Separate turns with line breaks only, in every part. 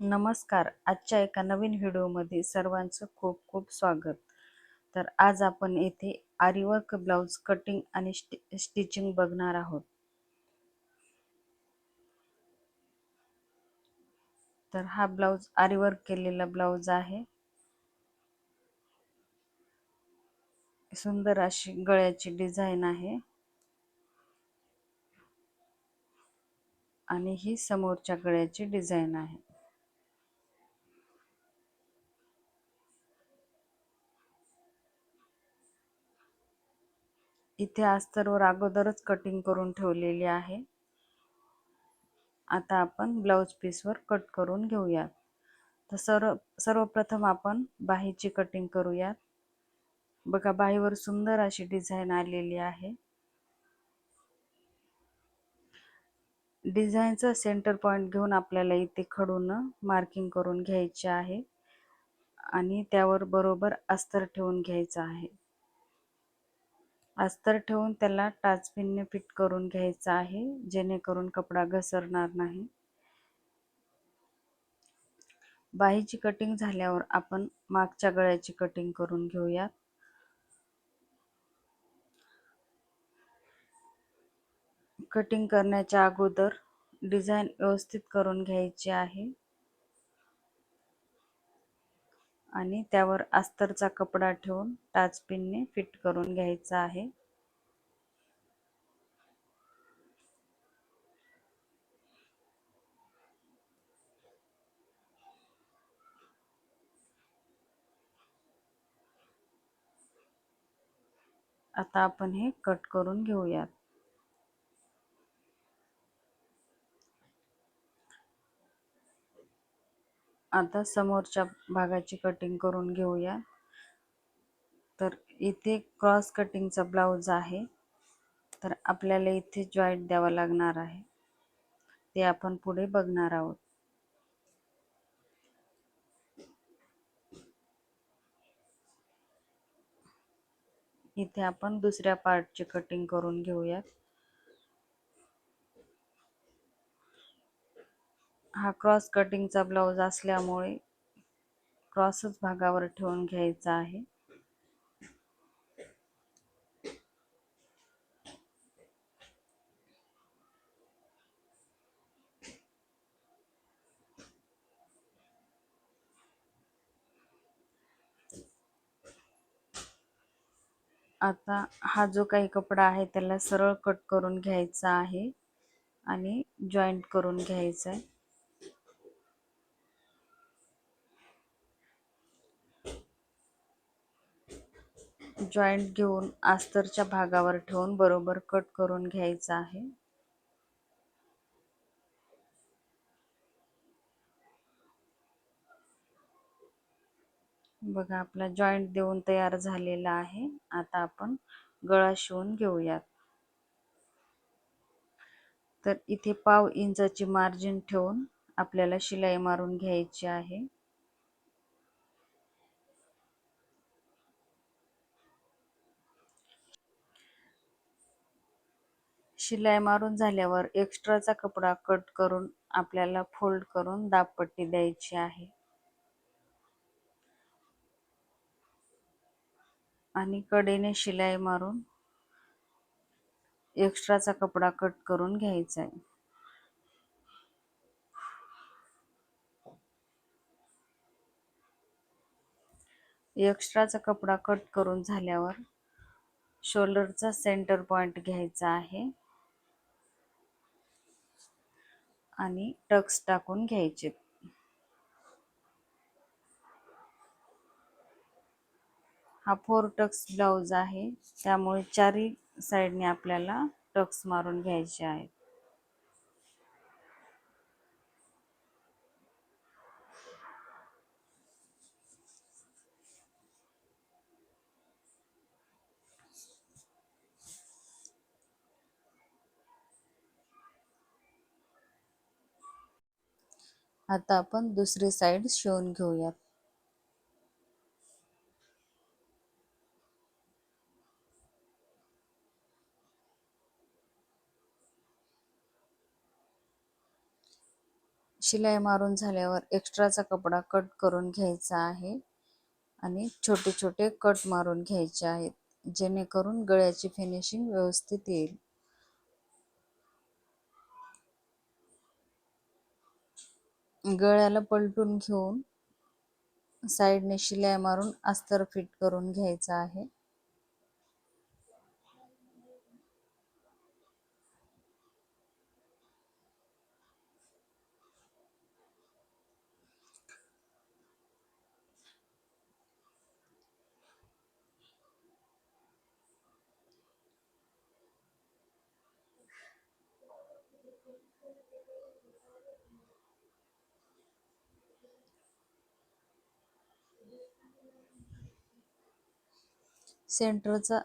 नमस्कार. आजच्या एका नवीन व्हिडिओमध्ये सर्वांचं खूप खूप स्वागत. तर आज आपण येथे आरीवर्क ब्लाऊज कटिंग आणि स्टि स्टिचिंग बघणार आहोत. तर हा ब्लाऊज आरीवर्क केलेला ब्लाऊज आहे. सुंदर अशी गळ्याची डिझाईन आहे. आणि ही समोरच्या गळ्याची डिझाईन आहे. इथे अस्तरवर अगोदरच कटिंग करून ठेवलेली आहे. आता आपण ब्लाऊज पीसवर कट करून घेऊयात. तर सर्व सर्वप्रथम आपण बाहीची कटिंग करूयात. बघा बाहीवर सुंदर अशी डिझाईन आलेली आहे. डिझाईनचा सेंटर पॉईंट घेऊन आपल्याला इथे खडून मार्किंग करून घ्यायचे आहे. आणि त्यावर बरोबर अस्तर ठेवून घ्यायचं आहे. अस्तर ठेवून त्याला टाचपिनने फिट करून घ्यायचं आहे जेणेकरून कपडा घसरणार नाही. बाहीची कटिंग झाल्यावर आपण मागच्या गळ्याची कटिंग करून घेऊयात. कटिंग करण्याच्या अगोदर डिझाईन व्यवस्थित करून घ्यायची आहे. आणि त्यावर अस्तरचा कपडा ठेवून टाचपिनने फिट करून घ्यायचा आहे. आता आपण हे कट करून घेऊयात. आता समोरच्या भागाची कटिंग करून घेऊया. तर इथे क्रॉस कटिंगचा ब्लाऊज आहे. तर आपल्याला इथे जॉईंट द्यावा लागणार आहे. ते आपण पुढे बघणार आहोत. इथे आपण दुसऱ्या पार्टची कटिंग करून घेऊयात. हा क्रॉस कटिंगचा ब्लाऊज असल्यामुळे क्रॉसच भागावर ठेवून घ्यायचा आहे. आता हा जो काही कपडा आहे त्याला सरळ कट करून घ्यायचा आहे आणि जॉईंट करून घ्यायचा आहे. जॉईंट घेऊन आस्तरच्या भागावर ठेवून बरोबर कट करून घ्यायचा आहे. बघा आपला जॉईंट देऊन तयार झालेला आहे. आता आपण गळा शिवून घेऊयात. तर इथे पाव इंचाची मार्जिन ठेवून आपल्याला शिलाई मारून घ्यायची आहे. शिलाई मारून झाल्यावर एक्स्ट्राचा कपडा कट करून आपल्याला फोल्ड करून दाबपट्टी द्यायची आहे. आणि कडेने शिलाई मारून एक्स्ट्राचा कपडा कट करून घ्यायचा आहे. एक्स्ट्राचा कपडा कट करून झाल्यावर शोल्डरचा सेंटर पॉइंट घ्यायचा आहे. आणि टक्स टाकून घ्यायचे. हा फोर टक्स ब्लाऊज आहे त्यामुळे चारही साईडने आपल्याला टक्स मारून घ्यायचे आहेत. आता आपण दुसरी साईड शिवून घेऊयात. शिलाई मारून झाल्यावर एक्स्ट्राचा कपडा कट करून घ्यायचा आहे आणि छोटे छोटे कट मारून घ्यायचे आहेत जेणेकरून गळ्याची फिनिशिंग व्यवस्थित येईल. गळ्याला पलटून घेऊन साईडने शिलाई मारून अस्तर फिट करून घ्यायचं आहे. सेंटरचा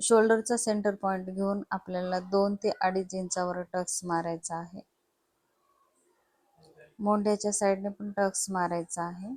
शोल्डरचा सेंटर पॉइंट घेऊन आपल्याला दोन ते अडीच इंचावर टक्स मारायचा आहे. मोंढ्याच्या साईडने पण टक्स मारायचा आहे.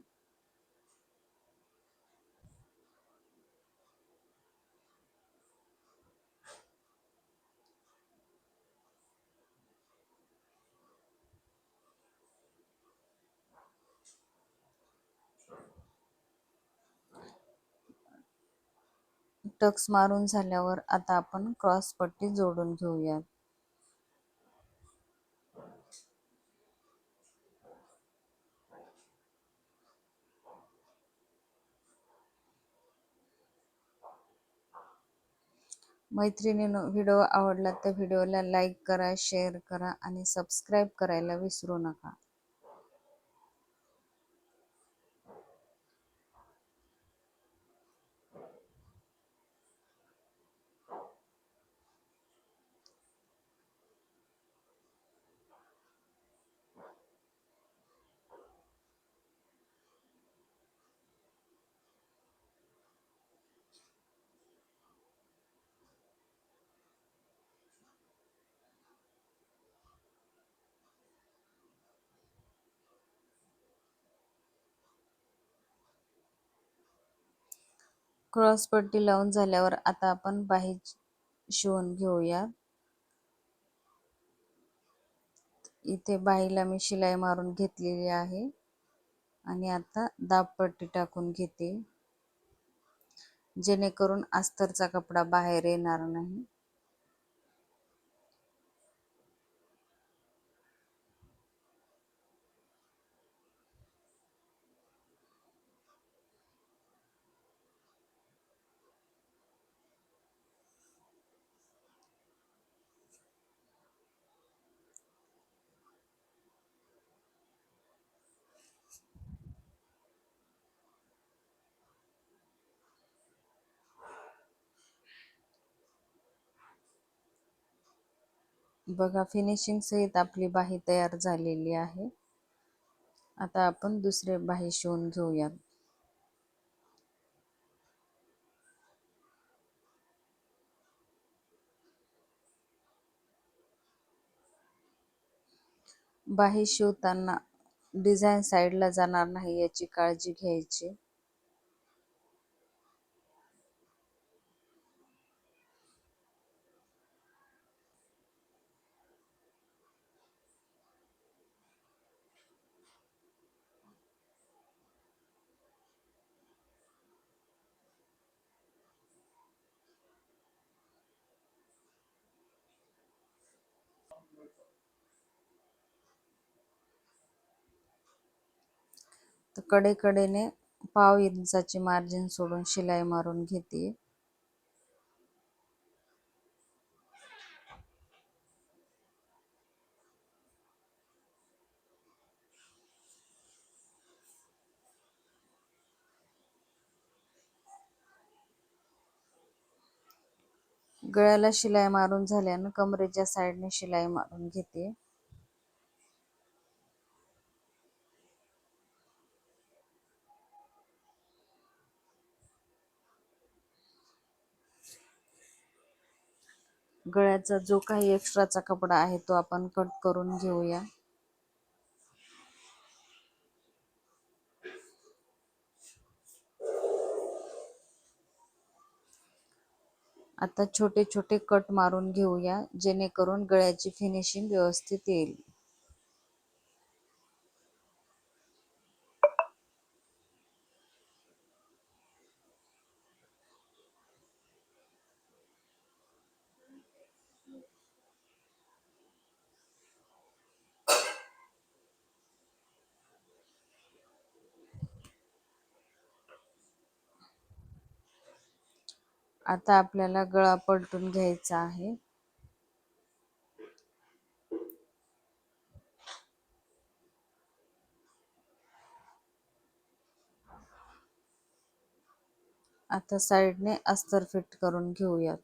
टक्स मारून झाल्यावर आता आपण क्रॉस पट्टी जोडून घेऊयात मैत्रिणीनं व्हिडिओ आवडला तर व्हिडिओला लाईक करा शेअर करा आणि सबस्क्राईब करायला विसरू नका. क्रॉस पट्टी लावून झाल्यावर आता आपण बाही शिवून घेऊया. इथे बाहीला मी शिलाई मारून घेतलेली आहे. आणि आता दाबपट्टी टाकून घेते. जेणेकरून अस्तरचा कपडा बाहेर येणार नाही. बघा फिनिशिंग सहित आपली बाही तयार झालेली आहे. आता आपण दुसरे बाही शिवून घेऊयात. बाही शिवताना डिझाईन साईडला जाणार नाही याची काळजी घ्यायची. तर कडेकडेने पाव इंचाची मार्जिन सोडून शिलाई मारून घेते. गळ्याला शिलाई मारून झाल्यानं कमरेच्या साईडने शिलाई मारून घेते. गळ्याचा जो काही एक्स्ट्राचा कपडा आहे तो आपण कट करून घेऊया. आता छोटे छोटे कट मारून घेऊया जेणेकरून गळ्याची फिनिशिंग व्यवस्थित येईल. आता आपल्याला गळा पलटून घ्यायचा आहे. आता साईडने अस्तर फिट करून घेऊयात.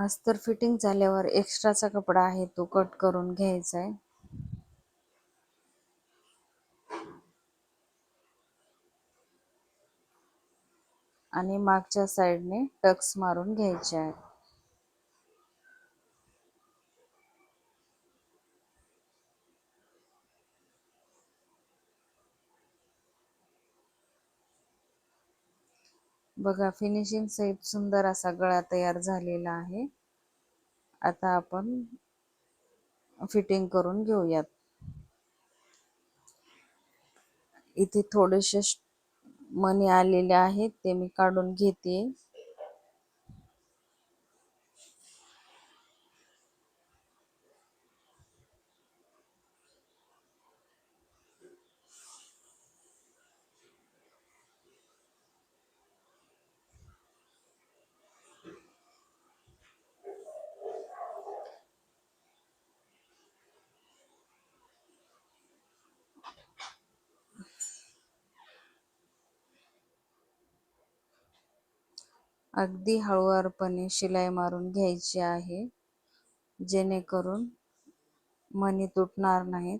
अस्तर फिटिंग झाल्यावर एक्स्ट्राचा कपडा आहे तो कट करून घ्यायचा आहे आणि मागच्या साईडने टक्स मारून घ्यायचे आहे बघा फिनिशिंग सहित सुंदर असा गळा तयार झालेला आहे. आता आपण फिटिंग करून घेऊयात. इथे थोडेसे मणी आलेले आहेत ते मी काढून घेते. अगदी हळूवारपणे शिलाई मारून घ्यायची आहे. जेणेकरून मणी तुटणार नाहीत.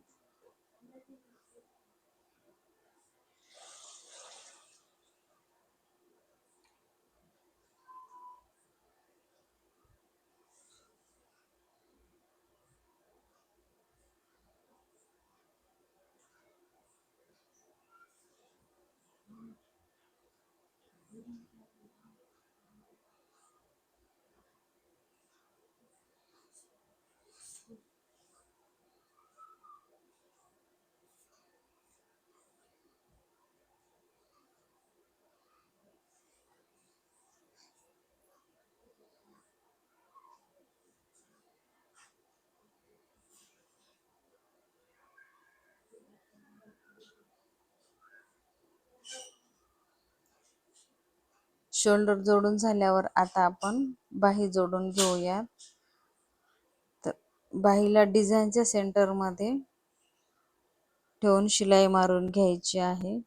शोल्डर जोडून झाल्यावर आता आपण बाही जोडून घेऊयात. तर बाहीला डिझाईनच्या सेंटरमध्ये ठेवून शिलाई मारून घ्यायची आहे.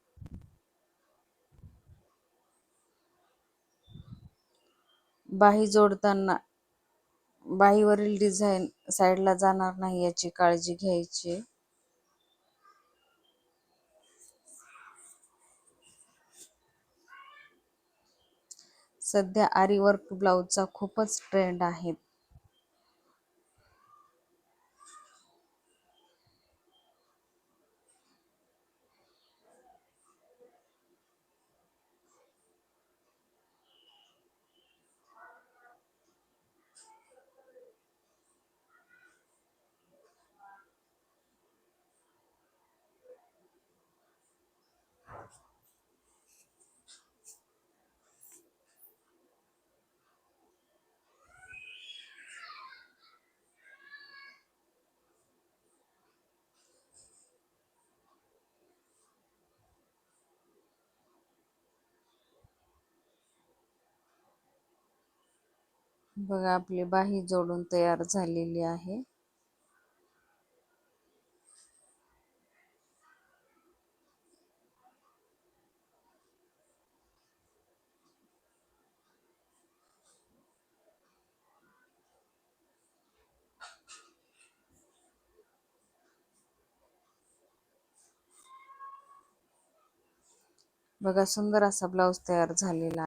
बाही जोडताना बाहीवरील डिझाईन साईडला जाणार नाही याची काळजी घ्यायची. सध्या आरी वर्क ब्लाऊजचा खूपच ट्रेंड आहे. बघा आपली बाही जोडून तयार झालेली आहे. बघा सुंदर असा ब्लाऊज तयार झालेला